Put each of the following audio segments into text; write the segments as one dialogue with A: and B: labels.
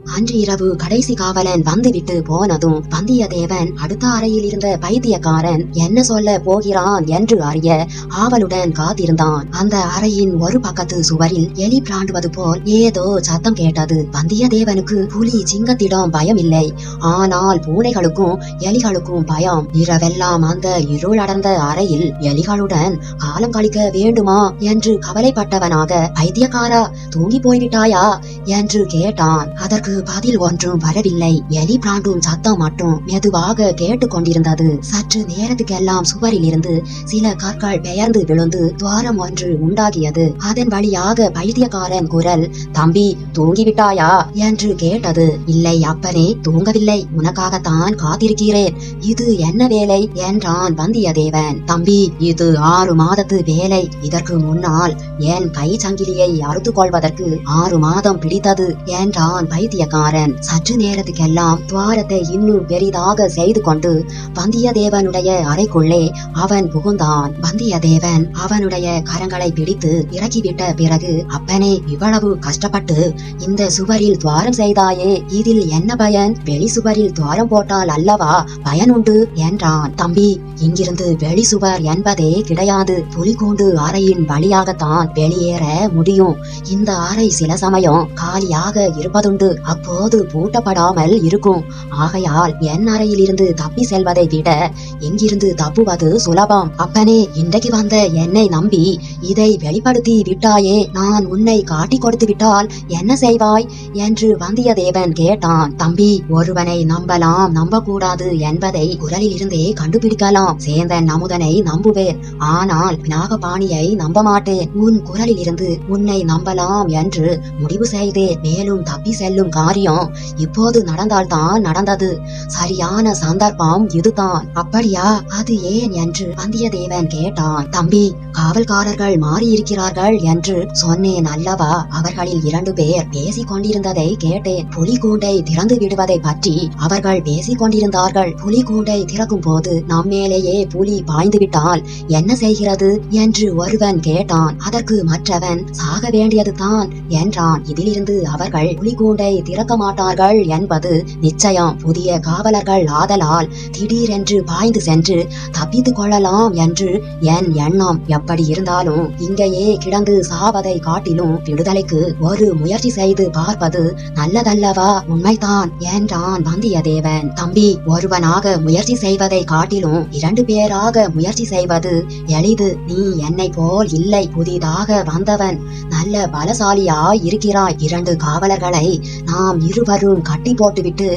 A: அன்று இரவு கடைசி காவலன் வந்துவிட்டு போனதும் வந்தியத்தேவன் அடுத்த அறையில் இருந்த பைத்தியக்காரன் என்ன சொல்ல போகிறான் என்று அறிய ஆவலுடன் காத்திருந்தான். அந்த அறையின் ஒரு பக்கத்து சுவரில் எலி பிராண்டுவது போல் ஏதோ சத்தம் கேட்டது. வந்தியத்தேவனுக்கு புலி சிங்கத்திடம் பயம் இல்லை ஆனால் பூனைகளுக்கும் எலிகளுக்கும் பயம். இரவெல்லாம் அந்த இருள் அடர்ந்த அறையில் எலிகளுடன் காலம் கழிக்க வேண்டுமா என்று கவலைப்பட்டவனாக பைத்தியக்காரா தூங்கி போய்விட்டாயா? என்று கேட்டான். அதற்கு பதில் ஒன்றும் வரவில்லை. எலி பிராண்டும் சத்தம் மட்டும் மெதுவாக கேட்டு கொண்டிருந்தது சற்று நேரத்துக்கெல்லாம் சுவரில் இருந்து சில கற்கள் பெயர்ந்து விழுந்து துவாரம் ஒன்று உண்டாகியது. அதன் வழியாக பைத்தியக்காரன் குரல் தம்பி தூங்கிவிட்டாயா? என்று கேட்டது. இல்லை அப்பனே தூங்கவில்லை. உனக்காகத்தான் காத்திருக்கிறேன். இது என்ன வேலை? என்றான் வந்தியத்தேவன். தம்பி இது ஆறு மாதத்து வேலை. இதற்கு முன்னால் என் கை சங்கிலியை அறுத்து கொள்வதற்கு ஆறு மாதம் பிடித்தது என்றான் பைத்தியக்காரன் சற்று நேரத்துக்கெல்லாம் துவாரத்தை இன்னும் பெரிதாக செய்து கொண்டு வந்தியத்தேவனுடைய அறைக்குள்ளே அவன் புகுந்தான். வந்தியத்தேவன் அவனுடைய கரங்களை பிடித்து இறக்கிவிட்ட பிறகு அப்பனே இவ்வளவு கஷ்டப்பட்டு இந்த சுவரில் துவாரம் செய்தாயே இதில் என்ன பயன்? வெளி சுவரில் துவாரம் போட்டால் அல்லவா பயனுண்டு என்றான். தம்பி இங்கிருந்து வெளி சுவர் என்பதே கிடையாது. புலிகூண்டு அறையின் வழியாகத்தான் வெளியேற முடியும். இந்த அறை சில சமயம் காலியாக இருப்பதுண்டு. அப்போது பூட்டப்படாமல் இருக்கும். ஆகையால் என் அறையில் இருந்து தப்பி செல்வதை விட எங்கிருந்து தப்புவது சுலபம். அப்பனே இன்றைக்கு வந்த என்னை நம்பி இதை வெளிப்படுத்தி விட்டாயே. நான் உன்னை காட்டி கொடுத்து விட்டால் என்ன செய்வாய்? என்று வந்தியத்தேவன் கேட்டான். தம்பி ஒருவனை நம்பலாம் நம்பக்கூடாது என்பதை குரலில் இருந்தே கண்டுபிடிக்கலாம். சேந்தன் அமுதனை நம்புவேன். ஆனால் நாகபாணியை நம்ப மாட்டேன் உன் குரலில் இருந்து உன்னை நம்பலாம் என்று முடிவு செய்தேன். மேலும் தப்பி செல்லும் காரியம் இப்போது நடந்தால்தான் நடந்தது. சரியான சந்தர்ப்பம் இதுதான். அப்படியா? அது ஏன் என்று வந்தியத்தேவன் கேட்டான். தம்பி காவல்காரர்கள் மாறியிருக்கிறார்கள் என்று சொன்னேன் அல்லவா? அவர்களில் இரண்டு பேர் பேசிக் கொண்டிருந்ததை கேட்டேன். புலிகூண்டை திறந்து விடுவதை பற்றி அவர்கள் பேசிக் கொண்டிருந்தார்கள் புலிகூண்டை திறக்கும் போது நம்மேலேயே புலி பாய்ந்து விட்டால் என்ன செய்கிறது என்று ஒருவன் கேட்டான். அதற்கு மற்றவன் சாக வேண்டியதுதான் என்றான். இதிலிருந்து அவர்கள் புலிகூண்டை திறக்க மாட்டார்கள் என்பது நிச்சயம். புதிய காவலர்கள் ஆதலால் திடீரென்று பாய்ந்து சென்று தப்பித்துக் கொள்ளலாம் என்று என் எண்ணம். எப்படி இருந்தாலும் இங்கேயே கிடந்து சாவதை காட்டிலும் விடுதலைக்கு ஒரு முயற்சி செய்து பார்ப்பது நல்லதல்லவா? உண்மைதான் என்றான் வந்தியத்தேவன். தம்பி ஒருவனாக முயற்சி செய்வதை காட்டிலும் இரண்டு பேராக முயற்சி செய்வது எளிது. நீ என்னை போல் இல்லை புதிதாக வந்தவன். நல்ல பலசாலியாய் இருக்கிறாய். இரண்டு காவலர்களை நாம் இருவரும் கட்டி போட்டுவிட்டு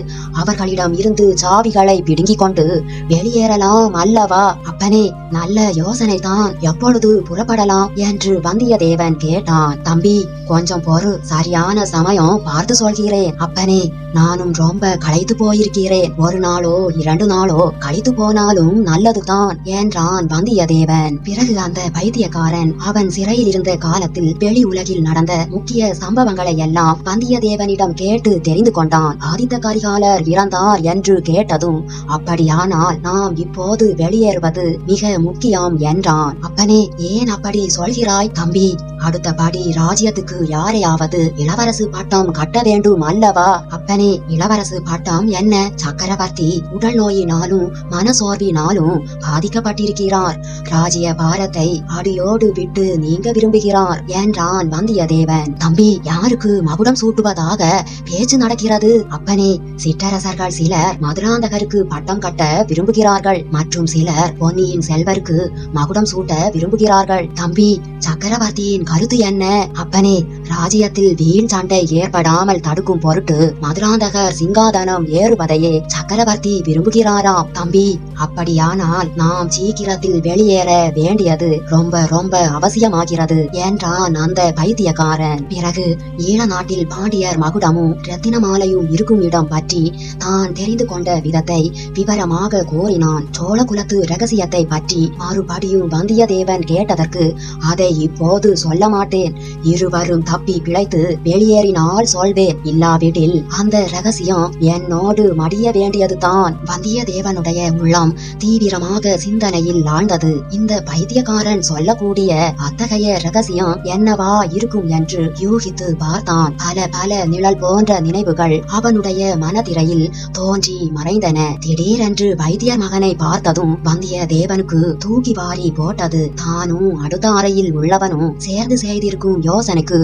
A: அவர்களிடம் இருந்து சாவிகளை பிடுங்கிக் கொண்டு வெளியேறலாம் அல்லவா? அப்பனே நல்ல யோசனை தான் எப்பொழுது புறப்படலாம் என்று வந்தியத்தேவன் கேட்டான். தம்பி கொஞ்சம் பொறு. சரியான சமயம் பார்த்து சொல்கிறேன். அப்பனே நானும் ரொம்ப களைத்து போயிருக்கிறேன். ஒரு நாளோ இரண்டு நாளோ களைத்து போனாலும் நல்லதுதான் என்றான் வந்தியத்தேவன். பிறகு அந்த பைத்தியக்காரன் அவன் சிறையில் இருந்த காலத்தில் வெளி உலகில் நடந்த முக்கிய சம்பவங்களை எல்லாம் வந்தியத்தேவனிடம் கேட்டு தெரிந்து கொண்டான். ஆதித்த கரிகாலர் இறந்தார் என்று கேட்டதும் அப்படியானால் நாம் இப்போது வெளியேறுவது மிக முக்கியம் என்றான். அப்பனே ஏன் அப்படி சொல்கிறாய் தம்பி? அடுத்தபடி ராஜ்யத்துக்கு யாரையாவது இளவரசு பட்டம் கட்ட வேண்டும் அல்லவா? அப்பனே இளவரசு பட்டம் என்ன? சக்கரவர்த்தி உடல் நோயினாலும் மனசோர்வினாலும் பாதிக்கப்பட்டிருக்கிறார். ராஜ்ய பாரத்தை அடியோடு விட்டு நீங்க விரும்புகிறார் என்றான் வந்தியத்தேவன். தம்பி யாருக்கு மகுடம் சூட்டுவதாக பேச்சு நடக்கிறது. அப்பனே சிற்றரசர்கள் சிலர் மதுராந்தகருக்கு பட்டம் கட்ட விரும்புகிறார்கள். மற்றும் சிலர் பொன்னியின் செல்வருக்கு மகுடம் சூட்ட விரும்புகிறார்கள். தம்பி சக்கரவர்த்தியின் கருத்து என்ன? அப்பனே ராஜ்யத்தில் வீண் சண்டை ஏற்படாமல் தடுக்கும் பொருட்டு மதுராந்தகர் சிங்காதனம் ஏறுவதையே சக்கரவர்த்தி விரும்புகிறாராம். தம்பி அப்படியானால் நாம் சீக்கிரத்தில் வெளியேற வேண்டியது ரொம்ப ரொம்ப அவசியமாகிறது என்றான் அந்த பைத்தியக்காரன். பிறகு ஈழ நாட்டில் பாண்டியர் மகுடமும் ரத்தின மாலையும் இருக்கும் இடம் பற்றி தான் தெரிந்து கொண்ட விதத்தை விவரமாக கோரினான் சோழ குலத்து ரகசியத்தை பற்றி மறுபடியும் வந்தியத்தேவன் கேட்டதற்கு அதை இப்போது சொல்ல மாட்டேன். இருவரும் தப்பி பிழைத்து வெளியேறினால் சொல்வேன். இல்லாவிடில் அந்த ரகசியம் என்னோடு மடிய வேண்டியதுதான். வந்தியத்தேவனுடைய உள்ளம் தீவிரமாக சிந்தனையில் ஆழ்ந்தது. இந்த பைத்தியக்காரன் சொல்லக்கூடிய அத்தகைய ரகசியம் என்னவா இருக்கும் என்று யூகித்து பார்த்தான். பல பல நிழல் போன்ற நினைவுகள் அவனுடைய மனதிரையில் தோன்றி மறைந்தன. திடீரென்று வைத்தியர் மகனை பார்த்ததும் வந்தியத்தேவனுக்கு தூக்கி வாரி போட்டது தானும் அடுத்த அறையில் உள்ளவனும் சேர்ந்து செய்திருக்கும் யோசனைக்கு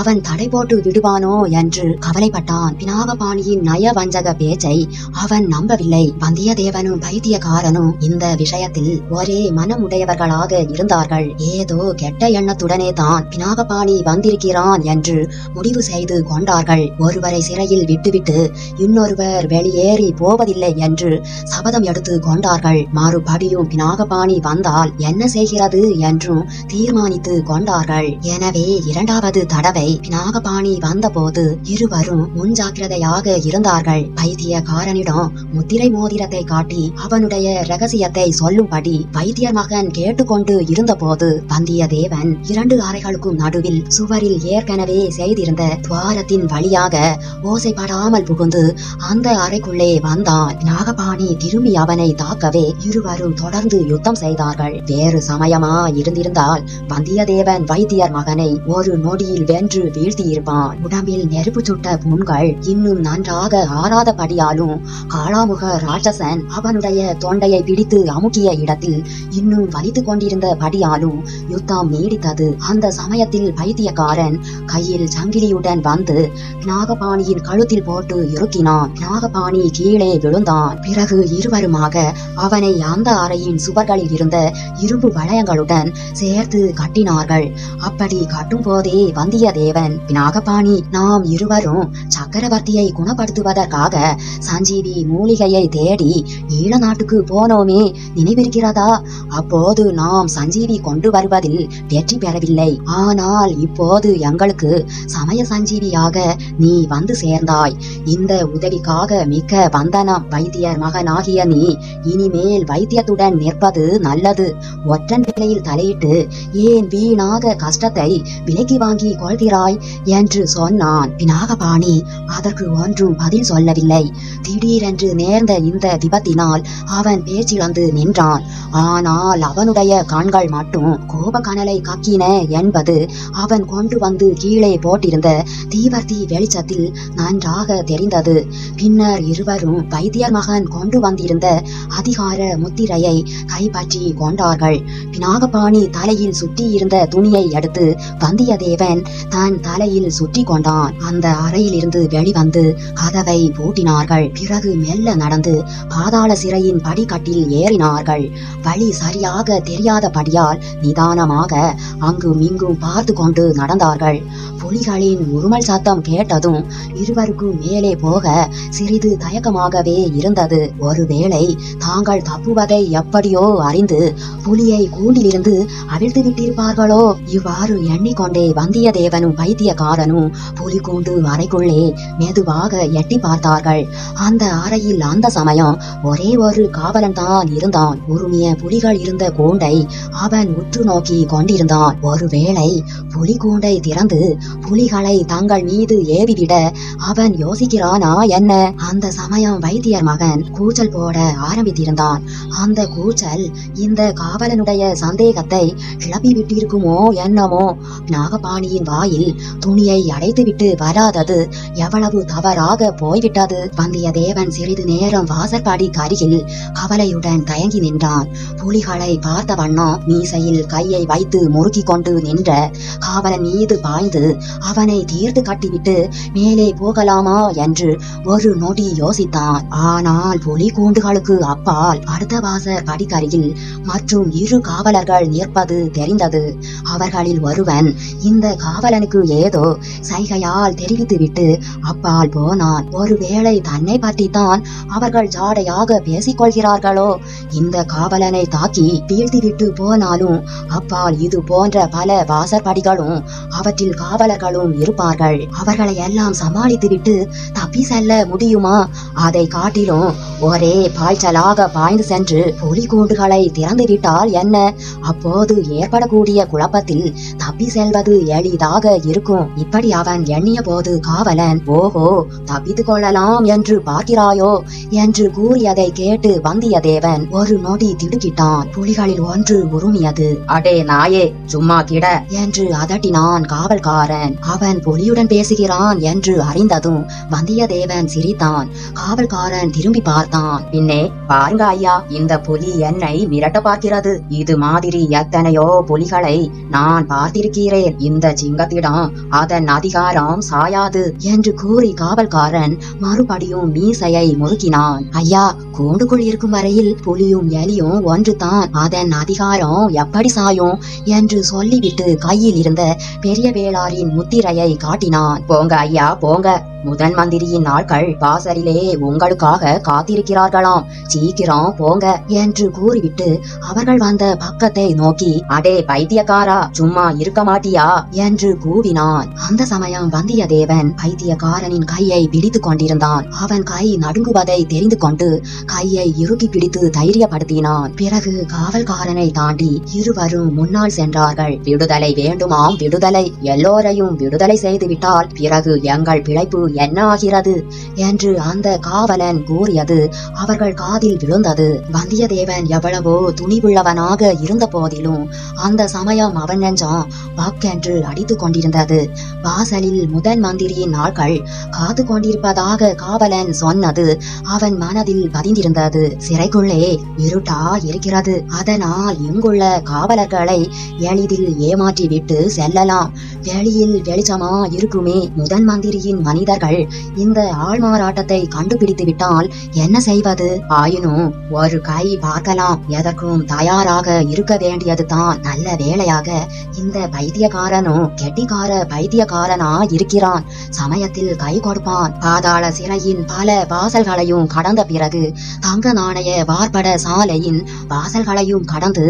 A: அவன் தடை போட்டு விடுவானோ என்று கவலைப்பட்டான். பினாகபாணியின் நய வஞ்சக பேச்சை அவன் நம்பவில்லை. வந்தியத்தேவனும் பைத்தியக்காரனும் இந்த விஷயத்தில் ஒரே மனமுடையவர்களாக இருந்தார்கள். ஏதோ கெட்ட எண்ணத்துடனே தான் பினாகபாணி வந்திருக்கிறான் என்று முடிவு செய்து கொண்டார்கள். ஒருவரை சிறையில் விட்டுவிட்டு இன்னொருவர் வெளியேறி போவதில்லை என்று சபதம் எடுத்து கொண்டார்கள். மறுபடியும் பினாகபாணி வந்தால் என்ன செய்கிறது என்றும் தீர்மானித்து கொண்டார்கள். எனவே இரண்டாவது தடவை பினாகபாணி வந்தபோது இருவரும் முன்ஜாக்கிரதையாக இருந்தார்கள். பைத்தியக்காரனிடம் முத்திரை மோதிரத்தை காட்டி அவனுடைய ரகசியத்தை சொல்லும்படி வைத்தியர் மகன் கேட்டுக்கொண்டு இருந்தபோது வந்தியத்தேவன் இரண்டு அறைகளுக்கும் நடுவில் சுவரில் ஏற்கனவே செய்திருந்த துவாரத்தின் வழியாக ஓசை ஓசைப்படாமல் புகுந்து அந்த அறைக்குள்ளே வந்தான். நாகபாணி திரும்பி அவனை தாக்கவே இருவரும் தொடர்ந்து யுத்தம் செய்தார்கள். வேறு சமயமா இருந்திருந்தால் வந்தியத்தேவன் வைத்தியர் மகனை ஒரு நொடியில் வென்று வீழ்த்தியிருப்பான். உடம்பில் நெருப்பு சுட்ட புண்கள் இன்னும் நன்றாக ஆறாதபடியாலும் காளாமுக ராட்சசன் அவனுடைய தொண்டையை பிடித்து அமுக்கிய இடத்தில் இன்னும் வலித்து கொண்டிருந்த படியாலும் யுத்தம் நீடித்தது. அந்த சமயத்தில் பைத்தியக்காரன் கையில் சங்கிலியுடன் வந்து நாக நாகபாணியின் கழுத்தில் போட்டு இறுக்கினான். நாகபாணி கீழே விழுந்தான். பிறகு இருவருமாக அவனை அந்த அறையின் சுவர்களில் இருந்த இரும்பு வளையங்களுடன் சேர்த்து கட்டினார்கள். அப்படி கட்டும் போதே வந்தியத்தேவன் நாகபாணி நாம் இருவரும் சக்கரவர்த்தியை குணப்படுத்துவதற்காக சஞ்சீவி மூலிகையை தேடி ஈழ நாட்டுக்கு போனோமே நினைவிருக்கிறதா? அப்போது நாம் சஞ்சீவி கொண்டு வருவதில் வெற்றி பெறவில்லை. ஆனால் இப்போது எங்களுக்கு சமய சஞ்சீவியாக நீ வந்து சேர்ந்தாய். இந்த உதவிக்காக மிக்க வந்தனம் வைத்தியர் மகனாகிய நீ இனிமேல் வைத்தியத்துடன் நிற்பது நல்லது. ஒற்றன் வேலையில் தலையிட்டு ஏன் வீணாக கஷ்டத்தை விலைக்கு வாங்கி கொள்கிறாய்? என்று சொன்னான் பினாகபாணி அதற்கு ஒன்றும் பதில் சொல்லவில்லை. திடீரென்று நேர்ந்த இந்த விபத்தினால் அவன் பேச்சிழந்து நின்றான். ஆனால் அவனுடைய கண்கள் மட்டும் கோபக்கனலை கக்கின என்பது அவன் கொண்டு வந்து கீழே போட்டிருந்த தீவர்த்தி வெளிச்சத்தில் நன்றாக தெரிந்தது. பின்னர் இருவரும் வைத்தியர் மகன் கொண்டு வந்திருந்த அதிகார முத்திரையை கைப்பற்றி கொண்டார்கள். பினாகபாணி தலையில் சுற்றி இருந்த துணியை எடுத்து வந்தியத்தேவன் தன் தலையில் சுற்றி கொண்டான். அந்த அறையிலிருந்து வெளிவந்து கதவை பூட்டினார்கள். பிறகு மெல்ல நடந்து பாதாள சிறையின் படிக்கட்டில் ஏறினார்கள். வழி சரியாக தெரியாதபடியால் நிதானமாக அங்கும் இங்கும் பார்த்து கொண்டு நடந்தார்கள். புலிகளின் உருமல் சத்தம் கேட்டதும் இருவருக்கும் மேலே போக சிறிது தயக்கமாகவே இருந்தது. ஒருவேளை தாங்கள் தப்புவதை எப்படியோ அறிந்து புலியை கூண்டிலிருந்து அவிழ்த்து விட்டிருப்பார்களோ? இவ்வாறு எண்ணிக்கொண்டே வந்தியத்தேவனும் பைத்தியக்காரனும் புலி கூண்டு அறைக்குள்ளே மெதுவாக எட்டி பார்த்தார்கள். அந்த அறையில் அந்த சமயம் ஒரே ஒரு காவலன் தான் இருந்தான். உருமிய புலிகள் இருந்த கூண்டை அவன் உற்று நோக்கி கொண்டிருந்தான். ஒருவேளை புலி கூண்டை திறந்து புலிகளை தங்கள் மீது ஏவிவிட அவன் யோசிக்கிறானா என்ன? அந்த சமயம் வைத்தியர் மகன் கூச்சல் போட ஆரம்பித்திருந்தான். அந்த கூச்சல் இந்த காவலனுடைய சந்தேகத்தை கிளப்பி விட்டிருக்குமோ என்னமோ? நாகபாணியின் வாயில் துணியை அடைத்துவிட்டு வராதது எவ்வளவு தவறாக போய்விட்டது. வந்தியத்தேவன் சிறிது நேரம் வாசற்படி அருகில் கவலையுடன் தயங்கி நின்றான். புலிகளை பார்த்த வண்ணம் மீசையில் கையை வைத்து முறுக்கிக் கொண்டு நின்ற காவலன் மீது பாய்ந்து அவனை தீர்த்து கட்டிவிட்டு மேலே போகலாமா என்று ஒரு நொடி யோசித்தான் ஆனால் புலி கூண்டுகளுக்கு அப்பால் அடுத்த வாசல் படிக்கரையில் மற்றும் இரு காவலர்கள் நிற்பது தெரிந்தது. அவர்களில் ஒருவன் இந்த காவலனுக்கு ஏதோ சைகையால் தெரிவித்துவிட்டு அப்பால் போனான். ஒருவேளை தன்னை பற்றித்தான் அவர்கள் ஜாடையாக பேசிக்கொள்கிறார்களோ? இந்த காவலனை தாக்கி வீழ்த்திவிட்டு போனாலும் அப்பால் இது போன்ற பல வாசற்படிகளும் அவற்றில் காவலர்களும் இருப்பார்கள். அவர்களை எல்லாம் சமாளித்துவிட்டு தப்பி செல்ல முடியுமா? அதை காட்டிலும் ஒரே பாய்ச்சலாக பாய்ந்து சென்று புலி கூண்டுகளை திறந்து விட்டால் என்ன? அப்போது ஏற்படக்கூடிய குழப்பத்தில் தப்பி செல்வது எளிதாக இருக்கும். இப்படி அவன் எண்ணிய போது காவலன் ஓஹோ தப்பித்துக் கொள்ளலாம் என்று பார்க்கிறாயோ? என்று கூறியதை கேட்டு வந்தியத்தேவன் ஒரு நொடி திடுக்கிட்டான். புலிகளில் ஒன்று உருமியது அடே நாயே சும்மா கிட என்று அதட்டினான் காவல்காரன். வந்தியத்தேவன் அவன் புலியுடன் பேசுகிறான் என்று அறிந்ததும் வந்தியத்தேவன் சிரித்தான். காவல்காரன் திரும்பி பார்த்தான். பின்னே பாருங்க ஐயா இந்த புலி என்னை மிரட்ட பார்க்கிறது. இது மாதிரி எத்தனையோ புலிகளை நான் பார்த்திருக்கிறேன். இந்த சிங்கத்திடம் அதன் அதிகாரம் சாயாது என்று கூறி காவல்காரன் மறுபடியும் மீசையை முறுக்கினான். ஐயா கூண்டுக்குள் இருக்கும் வரையில் புலியும் எலியும் ஒன்றுதான். அதன் அதிகாரம் எப்படி சாயும்? என்று சொல்லிவிட்டு கையில் இருந்த பெரிய வேளாரின் முத்திரையை காட்டினான். போங்க ஐயா போங்க. முதன் மந்திரியின் ஆட்கள் பாசரிலே உங்களுக்காக காத்திருக்கிறார்களாம். சீக்கிரம் போங்க என்று கூறிவிட்டு அவர்கள் வந்த பக்கத்தை நோக்கி அடே பைத்தியக்காரா சும்மா இருக்க மாட்டியா? என்று கூவினான். அந்த சமயம் வந்தியத்தேவன் பைத்தியக்காரனின் கையை பிடித்துக் கொண்டிருந்தான். அவன் கை நடுங்குவதை தெரிந்து கொண்டு கையை இறுக்கி பிடித்து தைரியப்படுத்தினான். பிறகு காவல்காரனை தாண்டி இருவரும் முன்னால் சென்றார்கள். விடுதலை வேண்டுமாம் விடுதலை. எல்லோரையும் இருவரையும் விடுதலை செய்துவிட்டால் பிறகு எங்கள் பிழைப்பு என்ன ஆகிறது? என்று அந்த காவலன் கூறியது அவர்கள் காதில் விழுந்தது. வந்தியத்தேவன் எவ்வளவோ துணிவுள்ளவனாக இருந்த போதிலும் அந்த சமயம் அவன் நெஞ்சம் வாக்கென்று அடித்துக் கொண்டிருந்தது. வாசலில் முதன் மந்திரியின் ஆட்கள் காத்து கொண்டிருப்பதாக காவலன் சொன்னது அவன் மனதில் பதிந்திருந்தது. சிறைக்குள்ளே இருட்டா இருக்கிறது. அதனால் இங்குள்ள காவலர்களை எளிதில் ஏமாற்றிவிட்டு செல்லலாம். வெளியே வெளியில் வெளிச்சமா இருக்குமே? முதன் மந்திரியின் மனிதர்கள் இந்த ஆள்மாறாட்டத்தை கண்டுபிடித்து விட்டால் என்ன செய்வது? ஆயினும் ஒரு கை பார்க்கலாம். எதற்கும் தயாராக இருக்க வேண்டியது தான் நல்ல வேளையாக இந்த பைத்தியக்காரனும் கெட்டிக்கார பைத்தியக்காரனா இருக்கிறான். சமயத்தில் கை கொடுப்பான். பாதாள சிறையின் பல வாசல்களையும் கடந்த பிறகு தங்க நாணய வார்பட சாலையின் வாசல்களையும் கடந்து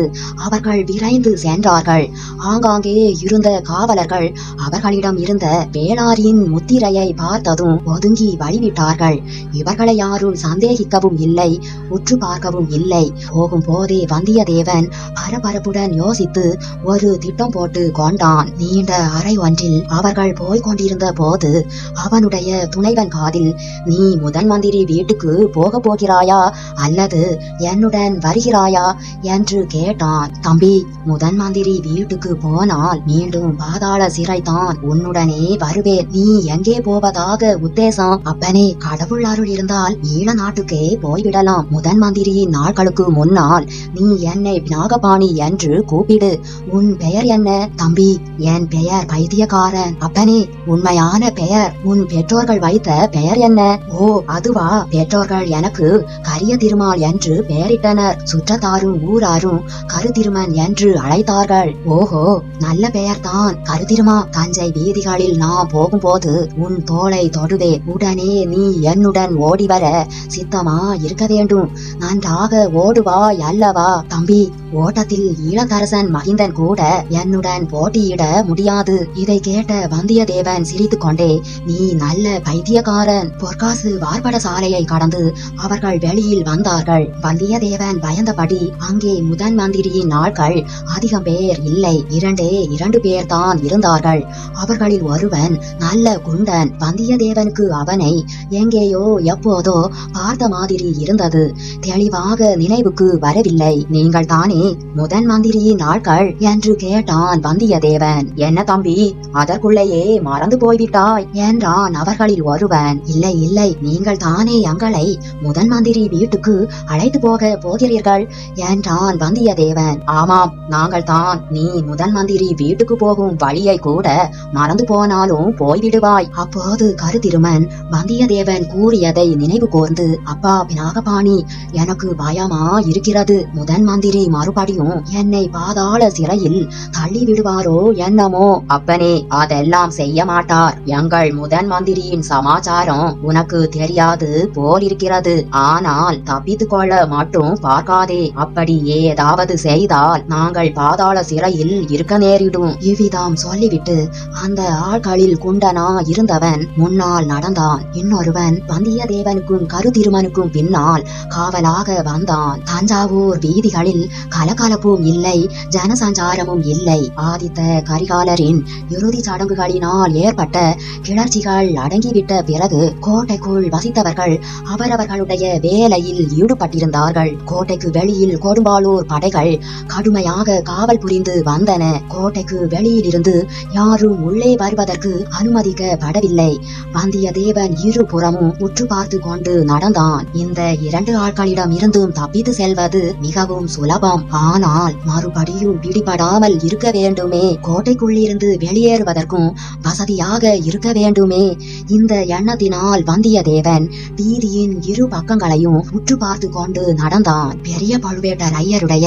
A: அவர்கள் விரைந்து சென்றார்கள். ஆங்காங்கே இருந்த காவலர்கள் அவர்களிடம் இருந்த வேளாரியின் முத்திரையை பார்த்ததும் ஒதுங்கி வழிவிட்டார்கள். இவர்களை யாரும் சந்தேகிக்கவும் இல்லை உற்று பார்க்கவும் இல்லை. போகும் போதே வந்தியத்தேவன் பரபரப்புடன் யோசித்து ஒரு திட்டம் போட்டு கொண்டான். நீண்ட அறை ஒன்றில் அவர்கள் போய்க் கொண்டிருந்த போது அவனுடைய துணைவன் காதில் நீ முதன் மந்திரி வீட்டுக்கு போக போகிறாயா? அல்லது என்னுடன் வருகிறாயா? என்று கேட்டான். தம்பி முதன் மந்திரி வீட்டுக்கு போனால் மீண்டும் பாதாள சிறை தான். உன்னுடனே வருவேன் நீ எங்கே போவதாக உத்தேசம். அப்பனே கடவுள் அருள் இருந்தால் ஈழ நாட்டுக்கே போய்விடலாம். முதன் மந்திரியின் நாட்களுக்கு முன்னால் நீ என்னை நாகபாணி என்று கூப்பிடு. உன் பெயர் என்ன? தம்பி என் பெயர் பைத்தியக்காரன் அப்பனே உண்மையான பெயர். உன் பெற்றோர்கள் வைத்த பெயர் என்ன? ஓ அதுவா. பெற்றோர்கள் எனக்கு கரிய திருமால் என்று பெயரிட்டனர். சுற்றத்தாரும் ஊராரும் கருதிருமன் என்று அழைத்தார்கள். ஓஹோ நல்ல பெயர்தான். கருதிருமா தஞ்சை வீதிகளில் நான் போகும்போது உன் தோளை தொடுவே. உடனே நீ என்னுடன் ஓடி வர சித்தமா இருக்க வேண்டும். நன்றாக ஓடுவாய் அல்லவா? தம்பி ஓட்டத்தில் ஈழத்தரசன் மகிந்தன் கூட என்னுடன் போட்டியிட முடியாது. இதை கேட்ட வந்தியத்தேவன் சிரித்து கொண்டே நீ நல்ல பைத்தியக்காரன். பொற்காசு வார்பட சாலையை கடந்து அவர்கள் வெளியில் வந்தார்கள். வந்தியத்தேவன் பயந்தபடி அங்கே முதன் மந்திரியின் ஆட்கள் அதிகம் பேர் இல்லை. இரண்டே இரண்டு பேர் தான் இருந்தார்கள். அவர்களில் ஒருவன் நல்ல குண்டன் வந்தியத்தேவனுக்கு அவனை எங்கேயோ எப்போதோ பார்த்த மாதிரி இருந்தது. தெளிவாக நினைவுக்கு வரவில்லை. நீங்கள் தானே முதன் மந்திரியின் ஆட்கள் என்று கேட்டான் வந்தியத்தேவன். என்ன தம்பி அதற்குள்ளேயே மறந்து போய்விட்டாய்? என்றான் அவர்களில் ஒருவன். இல்லை இல்லை நீங்கள் தானே எங்களை முதன் மந்திரி வீட்டுக்கு அழைத்து போக போகிறீர்கள்? என்றான் வந்தியத்தேவன். ஆமாம் நாங்கள் தான். நீ முதன் மந்திரி வீட்டுக்கு போகும் வழியை கூட மறந்து போனாலும் போய்விடுவாய். அப்போது கருதிருமன் வந்தியத்தேவன் கூறியதை நினைவு கூர்ந்து அப்பா நாகபாணி எனக்கு பயமா இருக்கிறது முதன் மந்திரி மறுபடியும் என்னை பாதாள சிறையில் தள்ளி விடுவாரோ என்னமோ? அப்பனே அதெல்லாம் செய்ய மாட்டார் எங்கள் முதன் மந்திரியின் சமாச்சாரம் உனக்கு தெரியாது போலிருக்கிறது. ஆனால் தப்பித்துக் கொள்ள மட்டும் பார்க்காதே. அப்படி ஏதாவது செய்தால் நாங்கள் பாதாள சிறையில் இருக்க நேரிடும். இவ்விதம் சொல்லிவிட்டு அந்த ஆட்களில் குண்டனா இருந்தவன் முன்னால் நடந்தான். இன்னொருவன் வந்தியத்தேவனுக்கும் கருதிருமனுக்கும் பின்னால் காவலாக வந்தான். தஞ்சாவூர் வீதிகளில் கலகலப்பும் இல்லை ஜனசஞ்சாரமும் இல்லை. ஆதித்த கரிகாலரின் இறுதி சடங்குகளினால் ஏற்பட்ட கிளர்ச்சிகள் அடங்கிவிட்ட பிறகு கோட்டைக்குள் வசித்தவர்கள் அவரவர்களுடைய வேலையில் ஈடுபட்டிருந்தார்கள். கோட்டைக்கு வெளியில் கொடும்பாலூர் படைகள் கடுமையாக காவல் புரிந்து வந்தன. கோட்டைக்கு வெளியிலிருந்து யார் யாரும் உள்ளே வருவதற்கு அனுமதிக்கப்படவில்லை வந்தியத்தேவன் இருபுறமும் உற்று பார்த்து கொண்டு நடந்தான். இந்த இரண்டு ஆட்களிடம் இருந்தும் தப்பித்து செல்வது மிகவும் சுலபம். ஆனால் மறுபடியும் பிடிபடாமல் இருக்க வேண்டுமே. கோட்டைக்குள்ளிருந்து வெளியேறுவதற்கும் வசதியாக இருக்க வேண்டுமே. இந்த எண்ணத்தினால் வந்தியத்தேவன் வீதியின் இரு பக்கங்களையும் உற்று பார்த்து கொண்டு நடந்தான். பெரிய பழுவேட்டர் ஐயருடைய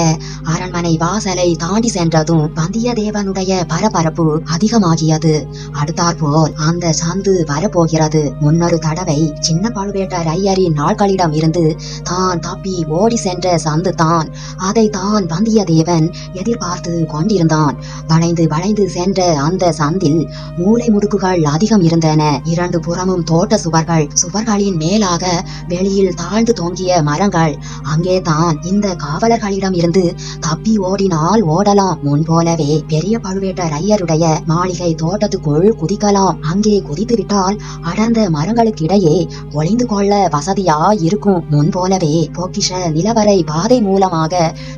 A: அரண்மனை வாசலை தாண்டி சென்றதும் வந்தியத்தேவனுடைய பரபரப்பு அதிகமாகியது. அடுத்தாற்போல் அந்த சாந்து வரப்போகிறது. முன்னொரு தடவை சின்ன பழுவேட்டார் ஐயரின் நாட்களிடம் இருந்து தான் தப்பி ஓடி சென்ற சந்து தான். அதை தான் வந்தியத்தேவன் எதிர்பார்த்து கொண்டிருந்தான். வளைந்து வளைந்து சென்ற அந்த சந்தில் மூளை முடுக்குகள் அதிகம் இருந்தன. இரண்டு புறமும் தோட்ட சுவர்கள் சுவர்களின் மேலாக வெளியில் தாழ்ந்து தொங்கிய மரங்கள். அங்கே தான் இந்த காவலர்களிடம் இருந்து தப்பி ஓடினால் ஓடலாம் முன்போலவே பெரிய பழுவேட்டர் ஐயருடைய மாளிகை தோட்டத்துக்குள் குதிக்கலாம். அங்கே குதித்து விட்டால் அடர்ந்த மரங்களுக்கிடையே ஒளிந்து கொள்ள வசதியா இருக்கும் முன் போலவே பொக்கிஷ நிலவரை பாதை மூலமாக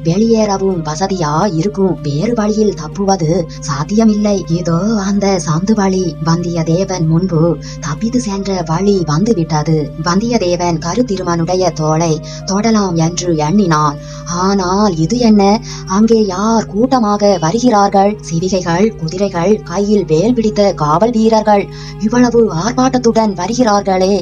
A: வெளியேறவும் வசதியா இருக்கும் வேறு வழியில் தப்புவது சாத்தியமில்லை. இதோ அந்த சந்து வழி வந்தியத்தேவன் முன்பு தப்பித்து சென்ற வழி வந்துவிட்டது. வந்தியத்தேவன் கருத்திருமனுடைய தோலை தொடலாம் என்று எண்ணினான். ஆனால் இது என்ன? அங்கே யார் கூட்டமாக வருகிறார்கள்? சிவிகைகள் குதிரைகள் கையில் வேல் பிடித்த காவல் வீரர்கள் இவ்வளவு ஆர்ப்பாட்டத்துடன் வருகிறார்களே.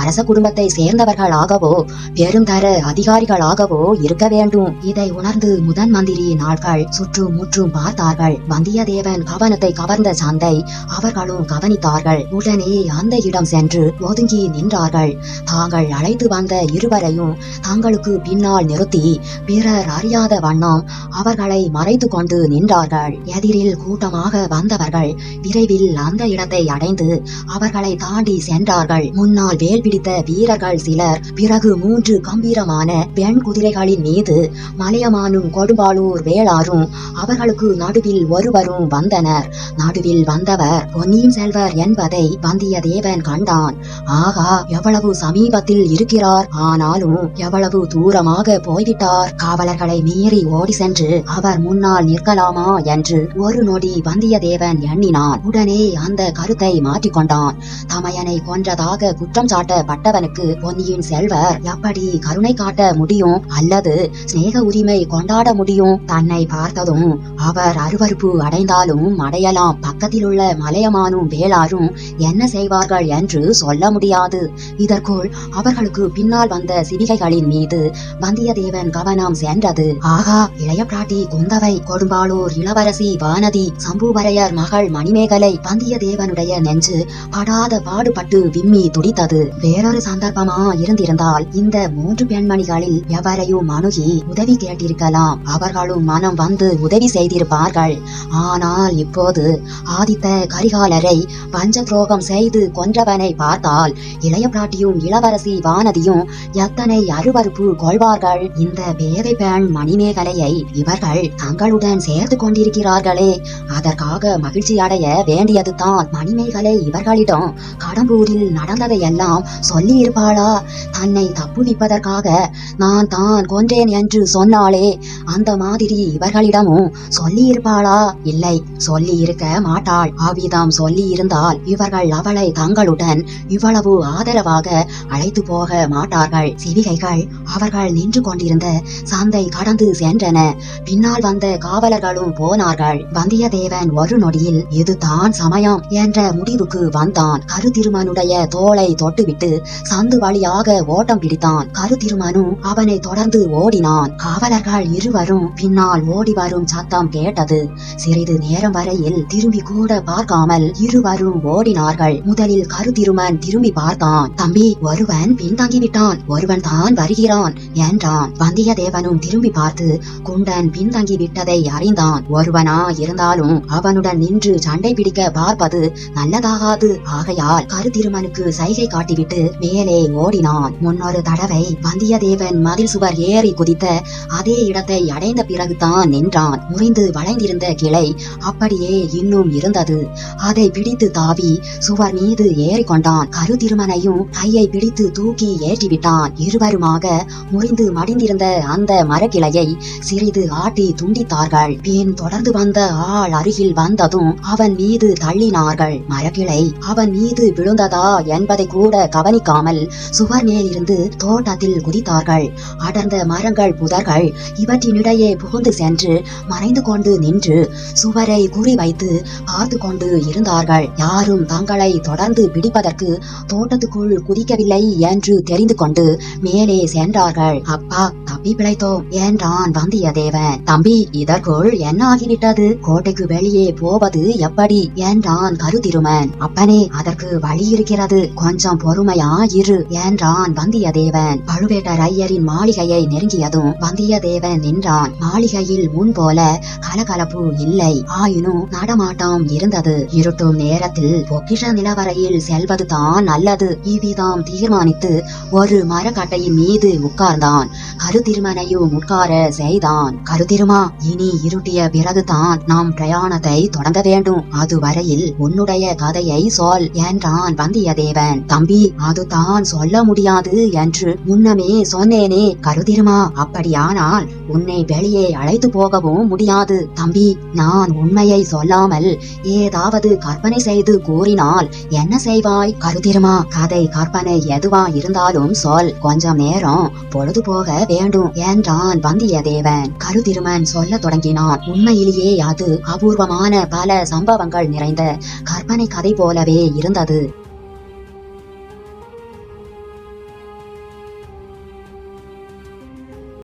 A: அரச குடும்பத்தை சேர்ந்தவர்களாகவோ பெருந்தர அதிகாரிகளாகவோ இருக்க வேண்டும். இதை உணர்ந்து முதன் மந்திரி நாட்கள் சுற்றும் முற்றும் பார்த்தார்கள். வந்தியத்தேவன் கவனத்தை கவர்ந்த சந்தை அவர்களும் கவனித்தார்கள். உடனே அந்த இடம் சென்று ஒதுங்கி நின்றார்கள். தாங்கள் அழைத்து வந்த இருவரையும் தங்களுக்கு பின்னால் நிறுத்தி பிறர் அறியாத வண்ணம் அவர்களை மறைத்து கொண்டு நின்றார்கள். எதிரில் கூட்டமாக வந்தவர்கள் விரைவில் அந்த இடத்தை அடைந்து அவர்களை தாண்டி சென்றார்கள். முன்னால் வேல் பிடித்த வீரர்கள் சிலர் பிறகு மூன்று கம்பீரமான பெண் குதிரைகளின் மீது மலையமானும் கொடும்பாளூர் வேளாரும் அவர்களுக்கு நடுவில் ஒருவரும் வந்தனர். நடுவில் வந்தவர் பொன்னியின் செல்வர் என்பதை வந்தியத்தேவன் கண்டான். ஆகா எவ்வளவு சமீபத்தில் இருக்கிறார். ஆனாலும் எவ்வளவு தூரமாக போய்விட்டார். காவலர்களை மீறி ஓடி சென்று அவர் முன்னால் நிற்கலாமா? என்று ஒரு நொடி வந்தியத்தேவன் எண்ணினான். உடனே அந்த கருத்தை மாற்றிக்கொண்டான். தமையனை கொன்றதாக குற்றம் சாட்டப்பட்டவனுக்கு பொன்னியின் செல்வர் எப்படி கருணை காட்ட முடியும் அல்லது சிநேக உரிமை கொண்டாட முடியும்? தன்னை பார்த்ததும் அவர் அருவருப்பு அடைந்தாலும் அடையலாம். பக்கத்தில் உள்ள மலையமானும் வேளாரும் என்ன செய்வார்கள் என்று சொல்ல முடியாது. இதற்குள் அவர்களுக்கு பின்னால் வந்த சிவிகைகளின் மீது வந்தியத்தேவன் கவனம் சென்றது. ஆகா இளைய பிராட்டி குந்தவை கொடும்பாளூர் இளவரசி வானதி சம்புவரையர் மகள் மணிமேகலை வந்தியத்தேவனுடைய நெஞ்சு படாத பாடுபட்டு விம்மி துடித்தது. வேறொரு சந்தர்ப்பமா இருந்திருந்தால் இந்த மூன்று பெண்மணிகளில் எவரையும் அணுகி உதவி கேட்டிருக்கலாம். அவர்களும் மனம் வந்து உதவி செய்திருப்பார்கள். ஆனால் இப்போது ஆதித்த கரிகாலரை பஞ்ச துரோகம் செய்து கொன்றவனை பார்த்தால் இளைய பிராட்டியும் இளவரசி வானதியும் எத்தனை அருவருப்பு கொள்வார்கள். இந்த பேதை பெண் மணிமேகலையை இவர்கள் தங்களுடன் சேர்த்து கொண்டிருக்கிறார்களே. அதற்காக மகிழ்ச்சி அடைய வேண்டியதுதான். மணிமேகலை இவர்களிடம் கடம்பூரில் நடந்ததையெல்லாம் சொல்லி இருப்பாளா தன்னை தப்புவிப்பதற்காக நான் தான் கொன்றேன் என்று சொன்னாளே. அந்த மாதிரி இவர்களிடமும் சொல்லி இருப்பாளா இல்லை சொல்லி இருக்க மாட்டாள். அவ்விதம் சொல்லி இருந்தால் இவர்கள் அவளை தங்களுடன் இவ்வளவு ஆதரவாக அழைத்து போக மாட்டார்கள். சிவிகைகள் அவர்கள் நின்று கொண்டிருந்த சந்தை கடந்து சென்றன. பின்னால் வந்த காவலர்களும் போனார்கள். வந்தியத்தேவன் ஒரு நொடியில் இதுதான் சமயம் என்ற முடிவுக்கு வந்தான். கருதிருமனுடைய தோளை தொட்டுவிட்டு சந்து வழியாக ஓட்டம் பிடித்தான். கருதிருமனும் அவனை தொடர்ந்து ஓடினான். காவலர்கள் இருவரும் பின்னால் ஓடி வரும் சத்தம் கேட்டது. சிறிது நேரம் வரையில் திரும்பி கூட பார்க்காமல் இருவரும் ஓடினார்கள். முதலில் கருத்திருமன் திரும்பி பார்த்தான். தம்பி ஒருவன் பின்தங்கிவிட்டான். ஒருவன் தான் வருகிறான் என்றான். வந்தியத்தேவனும் திரும்பி பார்த்து குண்டன் பின்தங்கி விட்டதை அறிந்தான். ஒருவனா இருந்தாலும் அவனுடன் நின்று சண்டை பிடிக்க பார்ப்பது நல்லதாகாது. ஆகையால் கருத்திருமனுக்கு சைகை காட்டிவிட்டு மேலே ஓடினான். முன்னொரு தடவை வந்தியத்தேவன் மதில் சுவர் ஏறி குதித்த அதே இடத்தை அடைந்த பிறகுதான் நின்றான். முறிந்து வளைந்திருந்த கிளை அப்படியே இன்னும் இருந்தது. அதை பிடித்து தாவி சுவர் மீது ஏறிக்கொண்டான் கருத்திருமனையும் கையை பிடித்து தூக்கி ஏற்றிவிட்டான். இருவருமாக முறிந்து மடிந்திருந்த அந்த மரக்கிளையை சிறிது ஆட்டி துண்டித்தார்கள். பின் தொடர்ந்து வந்த ஆள் அருகில் வந்ததும் அவன் மீது தள்ளினார்கள் மரக்கிளை. அவன் மீது விழுந்ததா என்பதை கூட கவனிக்காமல் சுவர் மேலிருந்து தோட்டத்தில் குதித்தார்கள். அடர்ந்த மரங்கள் புதர்கள் இவற்றினிடையே புகுந்து சென்று மறைந்து கொண்டு நின்று சுவரை குறிவைத்து பார்த்து கொண்டு இருந்தார்கள். யாரும் தங்களை தொடர்ந்து பிடிப்பதற்கு தோட்டத்துக்குள் குதிக்கவில்லை என்று தெரிந்து கொண்டு மேலே சென்றார்கள். அப்பா தப்பி பிழைத்தோம் என்றான் வந்தியத்தேவன். தம்பி இதற்குள் என்ன ஆகிவிட்டது? கோட்டைக்கு வெளியே போவது எப்படி? என்றான் கருதிருமன்? அப்பனே அதற்கு வழி இருக்கிறது. கொஞ்சம் பொறுமையா இரு. என்றான் வந்தியத்தேவன்? பழுவேட்டரையரின் மாளிகையை நெருங்கியதும் வந்தியத்தேவன் நின்றான். மாளிகையில் முன் போல கலகலப்பு இல்லை. ஆயினும் நடமாட்டம் இருந்தது. இருட்டும் நேரத்தில் பொக்கிஷ நிலவரையில் செல்வதுதான் நல்லது. இவ்விதம் தீர்மானித்து ஒரு மரக்கட்டையின் மீது உட்கார்ந்தான். கருத்திருமனையும் உட்கார செய்தான். கருத்திருமா இனி இருட்டிய பிறகுதான் நாம் பிரயாணத்தை தொடங்க வேண்டும். அதுவரையில் உன்னுடைய கதையை சொல் என்றான் வந்தியத்தேவன். தம்பி அதுதான் சொல்ல முடியாது என்று முன்னமே சொன்னேனே கருதிருமா? அப்படியானால் உன்னை வெளியே அழைத்து போகவும் முடியாது. தம்பி நான் உண்மையை சொல்லாமல் ஏதாவது கற்பனை செய்து கூறினால் என்ன செய்வாய்? கருதிருமா? கதை கற்பனை எதுவா இருந்தாலும் சொல். கொஞ்சம் நேரம் பொழுது போக வேண்டும் என்றான் வந்தியத்தேவன். கருதிருமன் சொல்ல தொடங்கினான். உண்மையிலேயே அது அபூர்வமான பல சம்பவங்கள் நிறைந்த கற்பனை கதை போலவே இருந்தது.